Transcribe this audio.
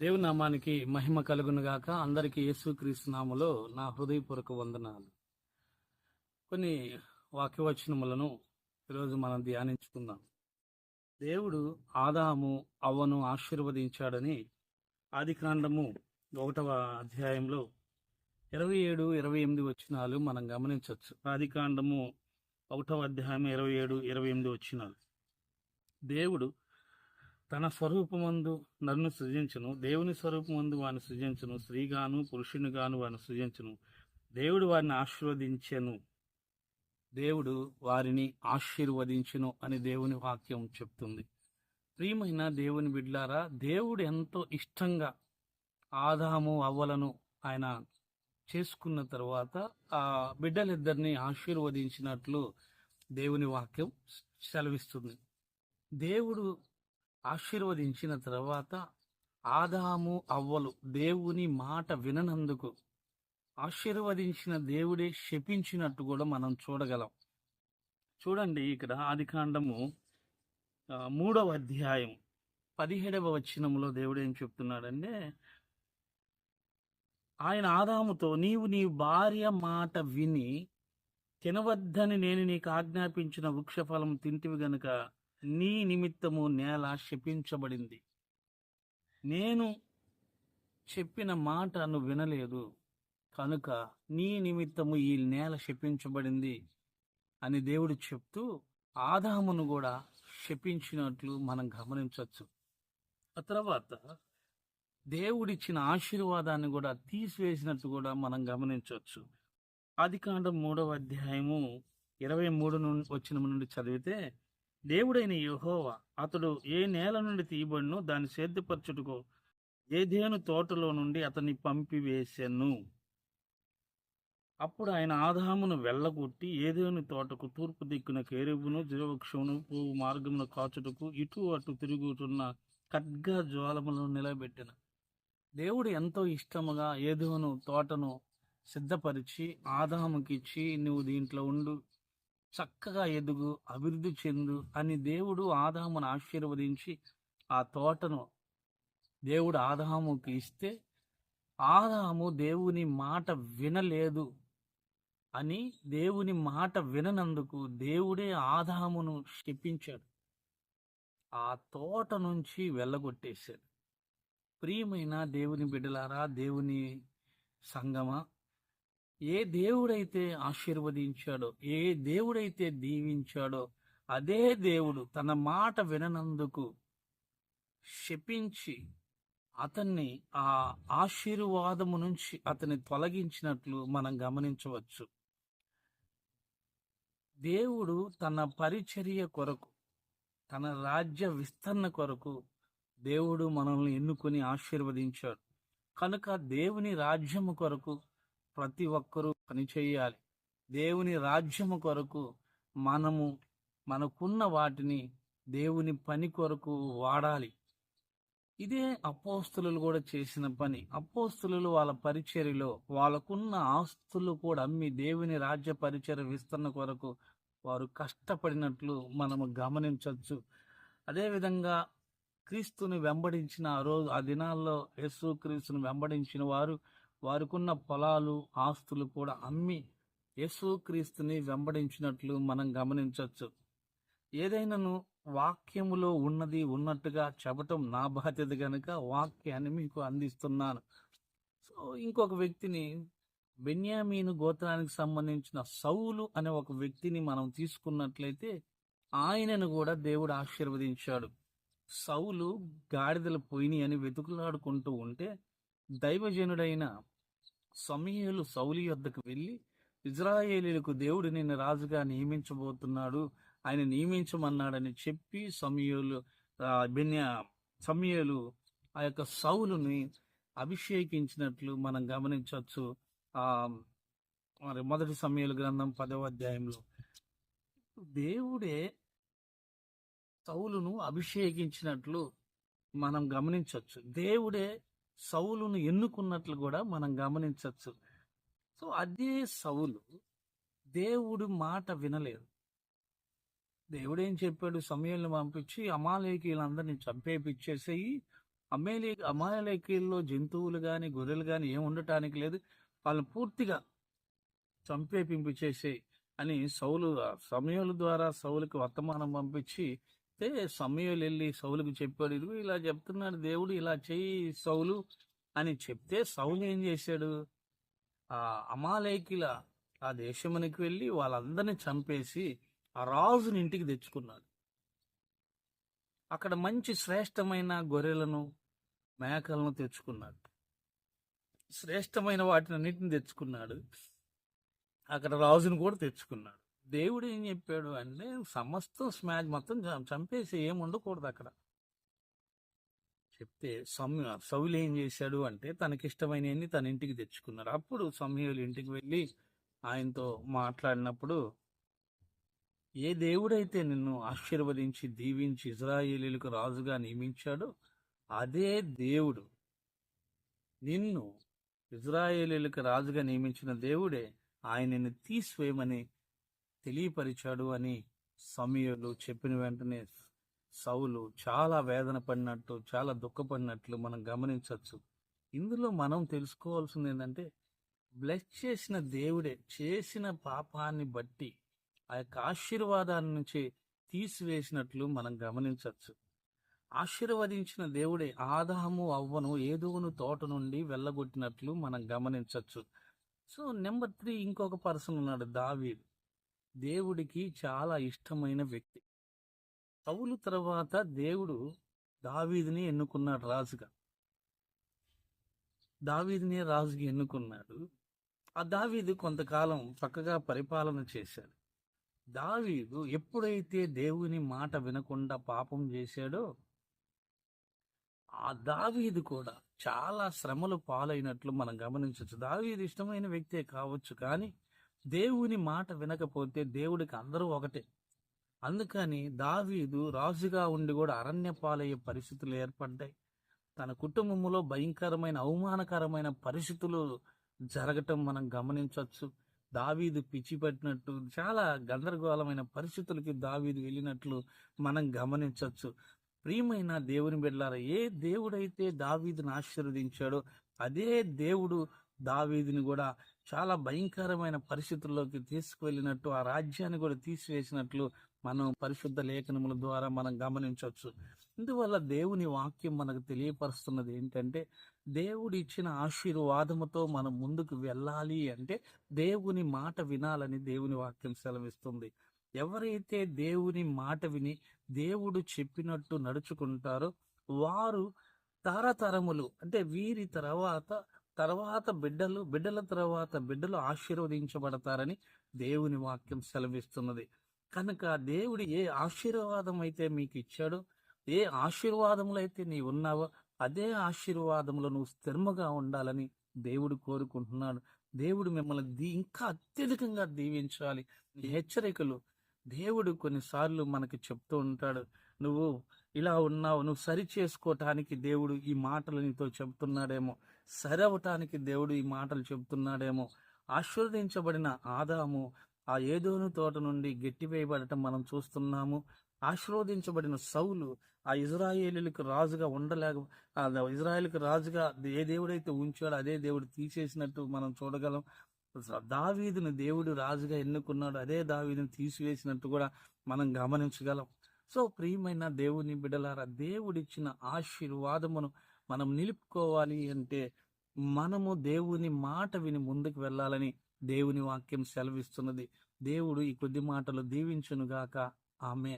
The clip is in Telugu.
దేవుని నామానికి మహిమ కలుగునుగాక అందరికీ యేసుక్రీస్తు నామములో నా హృదయపూర్వక వందనాలు. కొన్ని వాక్యవచనములను ఈరోజు మనం ధ్యానించుకుందాం. దేవుడు ఆదాము అవ్వను ఆశీర్వదించాడని ఆదికాండము ఒకటవ అధ్యాయంలో ఇరవై ఏడు ఇరవై ఎనిమిది వచ్చినాలు మనం గమనించవచ్చు. ఆదికాండము ఒకటవ అధ్యాయం ఇరవై ఏడు ఇరవై ఎనిమిది వచ్చినాలు దేవుడు తన స్వరూపమందు నన్ను సృజించును. దేవుని స్వరూపమందు వారిని సృజించును. స్త్రీగాను పురుషునిగాను వారిని సృజించును. దేవుడు వారిని ఆశీర్వదించెను. దేవుడు వారిని ఆశీర్వదించును అని దేవుని వాక్యం చెప్తుంది. ప్రియమైన దేవుని బిడ్లారా దేవుడు ఎంతో ఇష్టంగా ఆదాము అవ్వలను ఆయన చేసుకున్న తర్వాత ఆ బిడ్డలిద్దరిని ఆశీర్వదించినట్లు దేవుని వాక్యం సెలవిస్తుంది. దేవుడు ఆశీర్వదించిన తర్వాత ఆదాము అవ్వలు దేవుని మాట విననందుకు ఆశీర్వదించిన దేవుడే శపించినట్టు కూడా మనం చూడగలం. చూడండి ఇక్కడ ఆదికాండము మూడవ అధ్యాయం పదిహేడవ వచనంలో దేవుడు ఏం చెప్తున్నాడంటే ఆయన ఆదాముతో నీవు నీ భార్య మాట విని తినవద్దని నేను నీకు ఆజ్ఞాపించిన వృక్షఫలం తింటివి గనుక నీ నిమిత్తము నేల శపించబడింది. నేను చెప్పిన మాట నువ్వు వినలేదు. కనుక నీ నిమిత్తము ఈ నేల శపించబడింది అని దేవుడు చెప్తూ ఆదామును కూడా శపించినట్లు మనం గమనించవచ్చు ఆ తర్వాత దేవుడిచ్చిన ఆశీర్వాదాన్ని కూడా తీసివేసినట్టు కూడా మనం గమనించవచ్చు ఆదికాండం మూడవ అధ్యాయము ఇరవై మూడు నుండి వచ్చిన నుండి చదివితే దేవుడైన యెహోవా అతడు ఏ నేల నుండి తీయబడినో దాన్ని సేద్యపరచుటకు ఏదేను తోటలో నుండి అతన్ని పంపివేశాను అప్పుడు ఆయన ఆదామును వెళ్ళగొట్టి ఏదేను తోటకు తూర్పు దిక్కున కేరువును జీవవృక్షమును పువ్వు మార్గమును కాచుటకు ఇటు అటు తిరుగుతున్న ఖడ్గ జ్వాలములను నిలబెట్టిన. దేవుడు ఎంతో ఇష్టముగా ఏదోను తోటను సిద్ధపరిచి ఆదాముకిచ్చి నువ్వు దీంట్లో ఉండు చక్కగా ఎదుగు అభివృద్ధి చెందు అని దేవుడు ఆదామును ఆశీర్వదించి ఆ తోటను దేవుడు ఆదాముకి ఇస్తే ఆదాము దేవుని మాట వినలేదు అని దేవుని మాట విననందుకు దేవుడే ఆదామును శపించాడు. ఆ తోట నుంచి వెళ్ళగొట్టేశాడు. ప్రియమైన దేవుని బిడ్డలారా దేవుని సంగమా ఏ దేవుడైతే ఆశీర్వదించాడో ఏ దేవుడైతే దీవించాడో అదే దేవుడు తన మాట విననందుకు శపించి అతన్ని ఆ ఆశీర్వాదము నుంచి అతన్ని తొలగించినట్లు మనం గమనించవచ్చు. దేవుడు తన పరిచర్య కొరకు తన రాజ్య విస్తరణ కొరకు దేవుడు మనల్ని ఎన్నుకొని ఆశీర్వదించాడు. కనుక దేవుని రాజ్యము కొరకు ప్రతి ఒక్కరూ పనిచేయాలి దేవుని రాజ్యము కొరకు మనము మనకున్న వాటిని దేవుని పని కొరకు వాడాలి. ఇదే అపోస్తులు కూడా చేసిన పని. అపోస్తులు వాళ్ళ పరిచర్యలో వాళ్ళకున్న ఆస్తులు కూడా అమ్మి దేవుని రాజ్య పరిచర్య విస్తరణ కొరకు వారు కష్టపడినట్లు మనము గమనించవచ్చు అదేవిధంగా క్రీస్తుని వెంబడించిన ఆ రోజు ఆ దినాల్లో యేసు క్రీస్తుని వెంబడించిన వారు వారికున్న పొలాలు ఆస్తులు కూడా అమ్మి యేసుక్రీస్తుని వెంబడించినట్లు మనం గమనించవచ్చు. ఏదైనాను వాక్యములో ఉన్నది ఉన్నట్టుగా చెప్పటం నా బాధ్యత కనుక వాక్యాన్ని మీకు అందిస్తున్నాను. సో ఇంకొక వ్యక్తిని బెన్యామీను గోత్రానికి సంబంధించిన సౌలు అనే ఒక వ్యక్తిని మనం తీసుకున్నట్లయితే ఆయనను కూడా దేవుడు ఆశీర్వదించాడు. సౌలు గాడిదల పోయినాయి అని వెతుకులాడుకుంటూ ఉంటే దైవజనుడైన సమీయులు సౌలి యొద్దకు వెళ్ళి ఇజ్రాయేలీలకు దేవుడు నిన్ను రాజుగా నియమించబోతున్నాడు ఆయన నియమించమన్నాడని చెప్పి సమీయులు బెన్య సమీయులు ఆ యొక్క సౌలుని అభిషేకించినట్లు మనం గమనించవచ్చు. ఆ మరి మొదటి సమయలు గ్రంథం పదవ అధ్యాయంలో. దేవుడే సౌలును అభిషేకించినట్లు మనం గమనించవచ్చు. దేవుడే సౌలును ఎన్నుకున్నట్లు కూడా మనం గమనించవచ్చు. సో అదే సౌలు దేవుడు మాట వినలేదు. దేవుడు ఏం చెప్పాడు? సమయంలో పంపించి అమాలేకీలందరినీ చంపేపిచ్చేసేయి. అమేలి అమాలేకీల్లో జంతువులు కానీ గొర్రెలు కానీ ఏం ఉండటానికి లేదు. వాళ్ళని పూర్తిగా చంపేపింపు చేసేయి అని సౌలు సమయాల ద్వారా సౌలుకి వర్తమానం పంపించి అయితే సమయాలు వెళ్ళి సౌలుకు చెప్పాడు ఇదిగో ఇలా చెప్తున్నాడు దేవుడు ఇలా చెయ్యి సౌలు అని చెప్తే సౌలు ఏం చేశాడు? ఆ అమాలేకిల ఆ దేశమునికి వెళ్ళి వాళ్ళందరినీ చంపేసి ఆ రాజుని ఇంటికి తెచ్చుకున్నాడు. అక్కడ మంచి శ్రేష్టమైన గొర్రెలను మేకలను తెచ్చుకున్నాడు. శ్రేష్టమైన వాటిని అన్నిటిని తెచ్చుకున్నాడు. అక్కడ రాజును కూడా తెచ్చుకున్నాడు. దేవుడు ఏం చెప్పాడు అంటే సమస్తం స్మాజ్ మొత్తం చం- చంపేసి ఏం ఉండకూడదు అక్కడ. చెప్తే సమ్య సౌలు ఏం చేశాడు అంటే తనకిష్టమైనవన్నీ తన ఇంటికి తెచ్చుకున్నారు. అప్పుడు సమయలు ఇంటికి వెళ్ళి ఆయనతో మాట్లాడినప్పుడు ఏ దేవుడైతే నిన్ను ఆశీర్వదించి దీవించి ఇజ్రాయేలీలకు రాజుగా నియమించాడో అదే దేవుడు. నిన్ను ఇజ్రాయేలీలకు రాజుగా నియమించిన దేవుడే ఆయనని తీసివేయమని తెలియపరిచాడు అని సమయలు చెప్పిన వెంటనే సౌలు చాలా వేదన పడినట్టు చాలా దుఃఖపడినట్లు మనం గమనించవచ్చు. ఇందులో మనం తెలుసుకోవాల్సింది ఏంటంటే బ్లెస్ చేసిన దేవుడే చేసిన పాపాన్ని బట్టి ఆ యొక్క ఆశీర్వాదాన్ని నుంచి తీసివేసినట్లు మనం గమనించవచ్చు. ఆశీర్వదించిన దేవుడే ఆదాము అవ్వను ఏదోను తోట నుండి వెళ్ళగొట్టినట్లు మనం గమనించవచ్చు. సో నెంబర్ త్రీ ఇంకొక పర్సన్ ఉన్నాడు దావీద్. దేవుడికి చాలా ఇష్టమైన వ్యక్తి. సౌలు తర్వాత దేవుడు దావీదిని ఎన్నుకున్నాడు రాజుగా. దావీదిని రాజుగా ఎన్నుకున్నాడు. ఆ దావీదు కొంతకాలం చక్కగా పరిపాలన చేశాడు. దావీదు ఎప్పుడైతే దేవుని మాట వినకుండా పాపం చేశాడో ఆ దావీదు కూడా చాలా శ్రమలు పాలైనట్లు మనం గమనించవచ్చు దావీదు ఇష్టమైన వ్యక్తే కావచ్చు కానీ దేవుని మాట వినకపోతే దేవుడికి అందరూ ఒకటే. అందుకని దావీదు రాజుగా ఉండి కూడా అరణ్యపాలయ్యే పరిస్థితులు ఏర్పడ్డాయి. తన కుటుంబంలో భయంకరమైన అవమానకరమైన పరిస్థితులు జరగటం మనం గమనించవచ్చు. దావీదు పిచ్చి పట్టినట్టు చాలా గందరగోళమైన పరిస్థితులకి దావీదు వెళ్ళినట్లు మనం గమనించవచ్చు. ప్రియమైన దేవుని బిడ్డలారా ఏ దేవుడైతే దావీదుని ఆశీర్వదించాడో అదే దేవుడు దావీదిని కూడా చాలా భయంకరమైన పరిస్థితుల్లోకి తీసుకువెళ్ళినట్టు ఆ రాజ్యాన్ని కూడా తీసివేసినట్లు మనం పరిశుద్ధ లేఖనముల ద్వారా మనం గమనించవచ్చు. ఇందువల్ల దేవుని వాక్యం మనకు తెలియపరుస్తున్నది ఏంటంటే దేవుడు ఇచ్చిన ఆశీర్వాదముతో మనం ముందుకు వెళ్ళాలి అంటే దేవుని మాట వినాలని దేవుని వాక్యం సెలవిస్తుంది. ఎవరైతే దేవుని మాట విని దేవుడు చెప్పినట్టు నడుచుకుంటారో వారు తరతరములు అంటే వీరి తర్వాత తర్వాత బిడ్డలు బిడ్డల తర్వాత బిడ్డలు ఆశీర్వదించబడతారని దేవుని వాక్యం సెలవిస్తున్నది. కనుక దేవుడు ఏ ఆశీర్వాదం అయితే మీకు ఇచ్చాడో ఏ ఆశీర్వాదములు అయితే నీ ఉన్నావో అదే ఆశీర్వాదములో నువ్వు స్థిరముగా ఉండాలని దేవుడు కోరుకుంటున్నాడు. దేవుడు మిమ్మల్ని దీ ఇంకా అత్యధికంగా దీవించాలి. హెచ్చరికలు దేవుడు కొన్నిసార్లు మనకి చెప్తూ ఉంటాడు. నువ్వు ఇలా ఉన్నావు నువ్వు సరి చేసుకోవటానికి దేవుడు ఈ మాటలు నీతో చెప్తున్నాడేమో. సరవటానికి దేవుడు ఈ మాటలు చెప్తున్నాడేమో ఆశీర్వదించబడిన ఆదాము ఆ ఏదోను తోట నుండి గట్టివేయబడటం మనం చూస్తున్నాము. ఆశీర్వదించబడిన సౌలు ఆ ఇజ్రాయేలీలకు రాజుగా ఉండలేక ఇజ్రాయేల్కి రాజుగా ఏ దేవుడైతే ఉంచాడో అదే దేవుడు తీసేసినట్టు మనం చూడగలం. దావీదును దేవుడు రాజుగా ఎన్నుకున్నాడు అదే దావీదును తీసివేసినట్టు కూడా మనం గమనించగలం. సో ప్రియమైన దేవుని బిడలారా దేవుడిచ్చిన ఆశీర్వాదమును మనం నిలుపుకోవాలి అంటే మనము దేవుని మాట విని ముందుకు వెళ్ళాలని దేవుని వాక్యం సెలవిస్తున్నది. దేవుడు ఈ కొద్ది మాటలు దీవించునుగాక. ఆమె